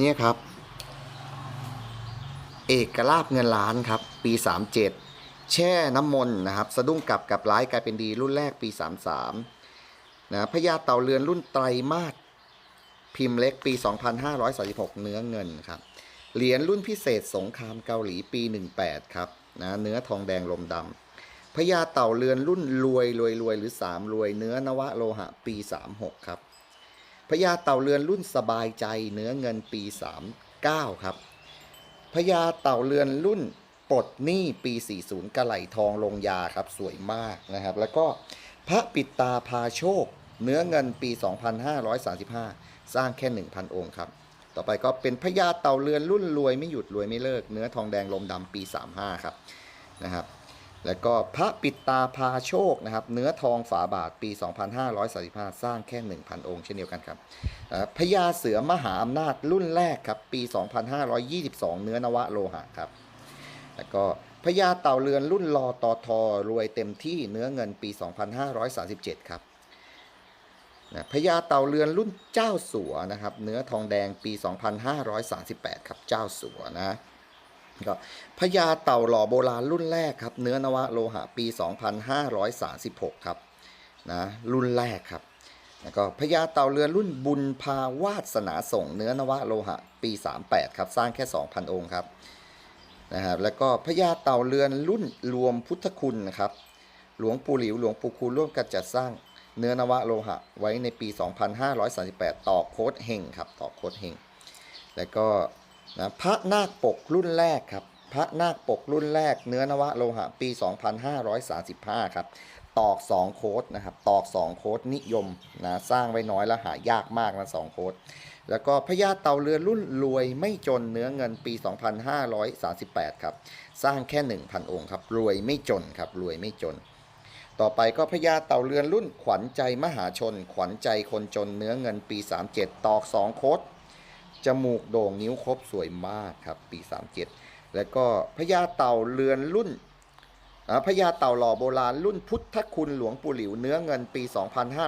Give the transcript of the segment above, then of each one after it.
นี่ครับ เอกลาบเงินล้านครับ ปี 37 แช่น้ำมนต์นะครับ สะดุ้งกลับกับร้ายกลายเป็นดีรุ่นแรกปี 33นะพญาเต่าเรือนรุ่นไตรมาสพิมพ์เล็กปี 2536 เนื้อเงินครับ เหรียญรุ่นพิเศษสงครามเกาหลีปี 18 ครับนะเนื้อทองแดงลมดำพญาเต่าเรือนรุ่นรวยรวยรวยหรือ 3 รวยเนื้อนวโลหะปี 36 ครับ พญาเต่าเรือนรุ่นสบายใจเนื้อเงินปี 39 ครับพญาเต่าเรือนรุ่นปลดหนี้ปี 40กระไหลทองลงยาครับสวยมากนะครับ แล้วก็พระปิดตาพาโชค เนื้อเงินปี 2535 สร้างแค่ 1,000 องค์ครับ ต่อไปก็เป็นพญาเต่าเรือนรุ่นรวยไม่หยุดรวยไม่เลิก เนื้อทองแดงลมดำปี 35 ครับนะครับ แล้วก็พระปิดตาพาโชคนะครับ เนื้อทองฝาบาทปี 2535 สร้างแค่ 1,000 องค์เช่นเดียวกันครับพญาเสือมหาอำนาจรุ่นแรกครับ ปี 2522 เนื้อนวโลหะครับ แล้วก็พญาเต่าเรือนรุ่นรอตอทอรวยเต็มที่เนื้อเงินปี 2537 ครับพญาเต่าเรือนรุ่นเจ้าสัวนะครับ เนื้อทองแดงปี 2538 ครับ เจ้าสัวนะ ก็พญาเต่าหล่อโบราณรุ่นแรกครับ เนื้อนวะโลหะปี 2536 ครับนะรุ่นแรกครับแล้วก็พญาเต่าเรือนรุ่นบุญพาวาสนาส่งเนื้อนวะโลหะปี 38 ครับ สร้างแค่ 2,000 องค์ครับนะครับแล้วก็พญาเต่าเรือนรุ่นรวมพุทธคุณนะครับหลวงปู่หลิวหลวงปู่คูร่วมกันจัดสร้างเนื้อนวะโลหะไว้ในปี 2538 ต่อโคดเฮงครับ ต่อโคดเฮงแล้วก็ นะพระนาคปกรุ่นแรกครับ พระนาคปกรุ่นแรก เนื้อนวโลหะปี 2535 ครับ ตอก 2 โค้ดนะครับ ตอก 2 โค้ดนิยมนะ สร้างไว้น้อยและหายากมากนะ2โค้ดแล้วก็พญาเต่าเรือรุ่นรวยไม่จนเนื้อเงินปี 2538 ครับ สร้างแค่ 1,000 องค์ครับ รวยไม่จนครับ รวยไม่จน ต่อไปก็พญาเต่าเรือนรุ่นขวัญใจมหาชน ขวัญใจคนจนเนื้อเงินปี 37 ตอก 2 โค้ด จมูกโด่งนิ้วครบสวยมากครับปี 37 แล้วก็พญาเต่าเรือนรุ่นอ่าพญาเต่าหล่อโบราณรุ่นพุทธคุณหลวงปู่หลิวเนื้อเงินปี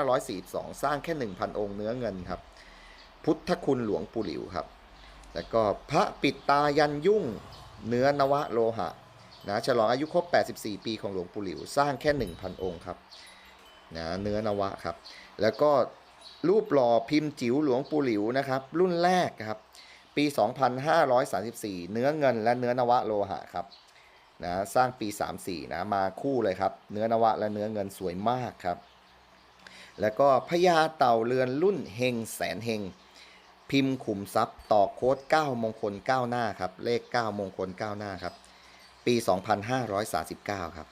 2542 สร้างแค่ 1,000 องค์เนื้อเงินครับ พุทธคุณหลวงปู่หลิวครับ แล้วก็พระปิดตายันยุ่งเนื้อนวะโลหะนะฉลองอายุครบ 84 ปีของหลวงปู่หลิว สร้างแค่ 1,000 องค์ครับนะเนื้อนวะครับ แล้วก็ รูปหล่อพิมพ์จิ๋วหลวงปู่หลิวนะครับ รุ่นแรกครับ ปี 2534 เนื้อเงินและเนื้อนวะโลหะครับนะสร้างปี 34 นะมาคู่เลยครับ เนื้อนวะและเนื้อเงินสวยมากครับ แล้วก็พญาเต่าเรือนรุ่นเฮงแสนเฮงพิมพ์ขุมทรัพย์ต่อโค้ด9มงคล9หน้าครับ เลข 9 มงคล9หน้าครับ ปี 2539 ครับ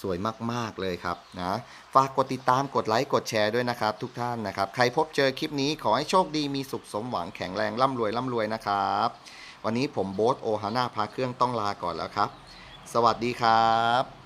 สวยมากๆเลยครับนะฝากกดติดตามกดไลค์กดแชร์ด้วยนะครับ ทุกท่านนะครับ ใครพบเจอคลิปนี้ขอให้โชคดีมีสุขสมหวังแข็งแรงร่ำรวยร่ำรวยนะครับ วันนี้ผมโบ๊ทโอฮาน่าพาเครื่องต้องลาก่อนแล้วครับ สวัสดีครับ